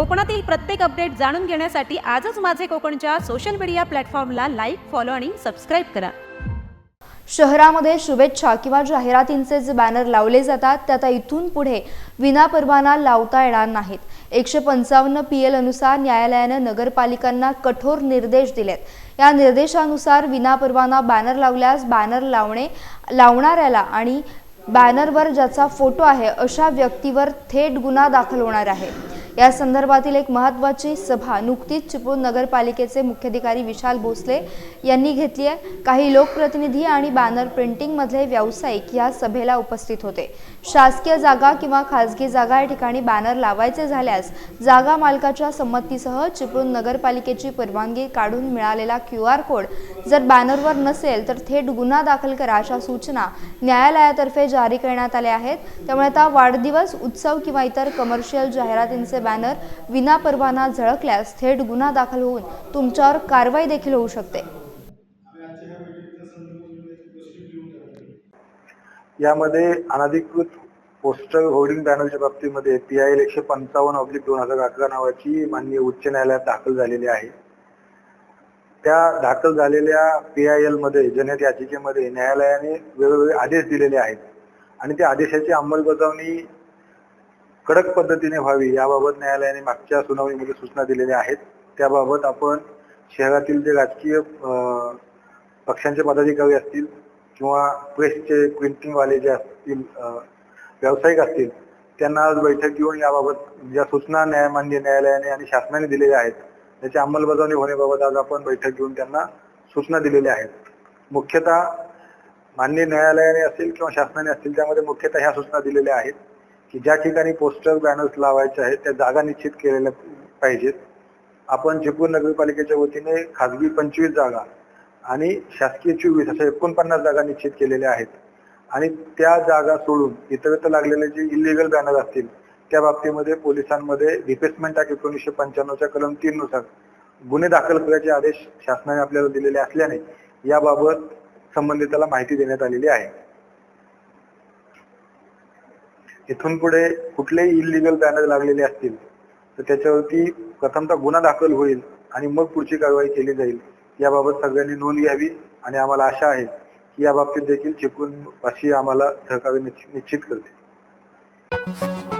कोकणातील प्रत्येक अपडेट जाणून घेण्यासाठी आजच माझे कोकणच्या सोशल मीडिया प्लॅटफॉर्मला लाईक फॉलो आणि सबस्क्राईब करा. शहरामध्ये शुभेच्छा किंवा जाहिरातींचे जे बॅनर लावले जातात ते आता इथून पुढे विनापरवाना लावता येणार नाहीत. एकशे पंचावन्न पी एल अनुसार न्यायालयानं नगरपालिकांना कठोर निर्देश दिलेत. या निर्देशानुसार विनापरवाना बॅनर लावल्यास बॅनर लावणे लावणाऱ्याला आणि बॅनरवर ज्याचा फोटो आहे अशा व्यक्तीवर थेट गुन्हा दाखल होणार आहे. या संदर्भातील एक महत्त्वाची सभा नुकतीच चिपळूण नगरपालिकेचे मुख्याधिकारी विशाल भोसले यांनी घेतली आहे. काही लोकप्रतिनिधी आणि बॅनर प्रिंटिंगमधले व्यावसायिक या सभेला उपस्थित होते. शासकीय जागा किंवा खाजगी जागा या ठिकाणी बॅनर लावायचे झाल्यास जागा मालकाच्या संमतीसह चिपळूण नगरपालिकेची परवानगी काढून मिळालेला क्यू आर कोड जर बॅनरवर नसेल तर थेट गुन्हा दाखल करा अशा सूचना न्यायालयातर्फे जारी करण्यात आल्या आहेत. त्यामुळे आता वाढदिवस उत्सव किंवा इतर कमर्शियल जाहिरातींचे बॅनर विनापरवाना झळकल्यास थेट गुन्हा दाखल होऊन तुमच्यावर कारवाई देखील होऊ शकते. यामध्ये अनधिकृत पोस्टर होर्डिंग बॅनरच्या बाबतीमध्ये पी आय एल एकशे पंचावन्न ऑब्लिक दोन हजार अकरा नावाची माननीय उच्च न्यायालयात दाखल झालेली आहे. त्या दाखल झालेल्या पी आय एलमध्ये जनहित याचिकेमध्ये न्यायालयाने वेगवेगळे आदेश दिलेले आहेत. आणि त्या आदेशाची अंमलबजावणी कडक पद्धतीने व्हावी याबाबत न्यायालयाने मागच्या सुनावणीमध्ये सूचना दिलेल्या आहेत. त्याबाबत आपण शहरातील जे राजकीय अं, पक्षांचे पदाधिकारी असतील किंवा प्रेसचे प्रिंटिंगवाले जे असतील व्यावसायिक असतील त्यांना आज बैठक घेऊन याबाबत ज्या सूचना न्यायमान्य न्यायालयाने आणि शासनाने दिलेल्या आहेत त्याची अंमलबजावणी होण्याबाबत आज आपण बैठक घेऊन त्यांना सूचना दिलेल्या आहेत. मुख्यतः मान्य न्यायालयाने असेल किंवा शासनाने असतील त्यामध्ये मुख्यतः ह्या सूचना दिलेल्या आहेत. की ज्या ठिकाणी पोस्टर बॅनर्स लावायचे आहेत त्या जागा निश्चित केलेल्या पाहिजेत. आपण चिपळूण नगरपालिकेच्या वतीने खासगी पंचवीस जागा आणि शासकीय चोवीस अशा एकोणपन्नास जागा निश्चित केलेल्या आहेत. आणि त्या जागा सोडून इतरत्र लागलेले जे इलिगल बॅनर असतील त्या बाबतीमध्ये पोलिसांमध्ये रिप्लेसमेंट ऍक्ट एकोणीसशे पंच्याण्णवच्या कलम तीन नुसार गुन्हे दाखल करण्याचे आदेश शासनाने आपल्याला दिलेले असल्याने याबाबत संबंधिताला माहिती देण्यात आलेली आहे. इथून पुढे कुठलेही इलिगल बॅनर लागलेले असतील तर त्याच्यावरती प्रथमतः गुन्हा दाखल होईल आणि मग पुढची कारवाई केली जाईल. याबाबत सगळ्यांनी नोंद घ्यावी आणि आम्हाला आशा आहे की या बाबतीत देखील चिपळूण अशी आम्हाला सहकार्य निश्चित निश्चित करते